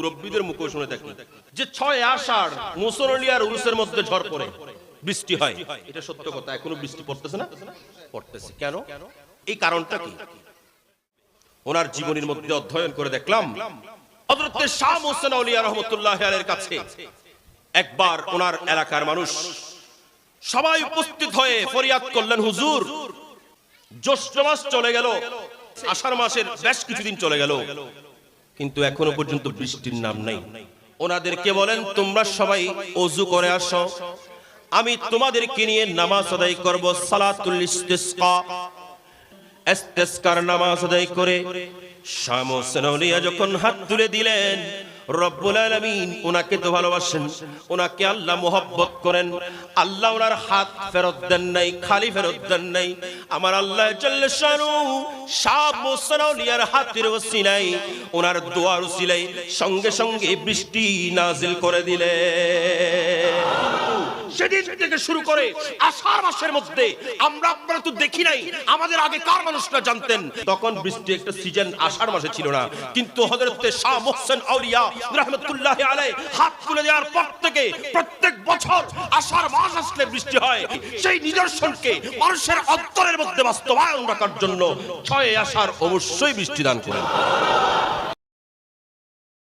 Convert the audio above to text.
মুরব্বীদের মুখে শুনে থাকি যে ছয় আষাঢ় মুসলিয়ার উরুসের মধ্যে ঝড় পড়ে। বৃষ্টি হয়। এটা সত্য কথা। এখনও বৃষ্টি পড়তেছে না? পড়তেছে। কেন? এই কারণটা কি? ওনার জীবনীর মধ্যে অধ্যয়ন করে দেখলাম শাহ আউলিয়া কাছে একবার ওনার এলাকার মানুষ সবাই উপস্থিত হয়ে ফরিয়াদ করলেন, হুজুর, জ্যৈষ্ঠ মাস চলে গেল, আষাঢ় মাসের বেশ কিছুদিন চলে গেল। কিন্তু এখনও পর্যন্ত বৃষ্টির নাম নাই। ওনাদেরকে বলেন, তোমরা সবাই অজু করে আসো। আমি তোমাদেরকে নিয়ে নামাজ আদায় করব, সালাতুল ইস্তিসকা। ইস্তিসকার নামাজ আদায় করে শাম হোসেন আউলিয়া যখন হাত তুলে দিলেন রব্বুল ওনাকে তো ভালোবাসেন ওনাকে আল্লাহ মোহব্বত করেন। আল্লাহ ওনার হাত ফেরত দেন নাই, খালি ফেরত দেন নাই। আমার আল্লাহ হাতের ওসিলাই ওনার দোয়ার ওসিলাই সঙ্গে সঙ্গে বৃষ্টি নাজিল করে দিলেন। সেদিন থেকে শুরু করে আষাঢ় মাসের মধ্যে আমরা আপনারা তো দেখি নাই, আমাদের আগে কার মানুষরা জানতেন? তখন বৃষ্টি একটা সিজন আষাঢ় মাসে ছিল না, কিন্তু হযরতে শাহ মোহসেন আউলিয়া রাহমাতুল্লাহ আলাইহি হাত তুলে দেওয়ার পর থেকে প্রত্যেক বছর আষাঢ় মাস আসলে বৃষ্টি হয়। সেই নিদর্শনকে মানুষের অন্তরের মধ্যে বাস্তবায়ন রাখার জন্য ছয় আষাঢ় অবশ্যই বৃষ্টি দান করেন।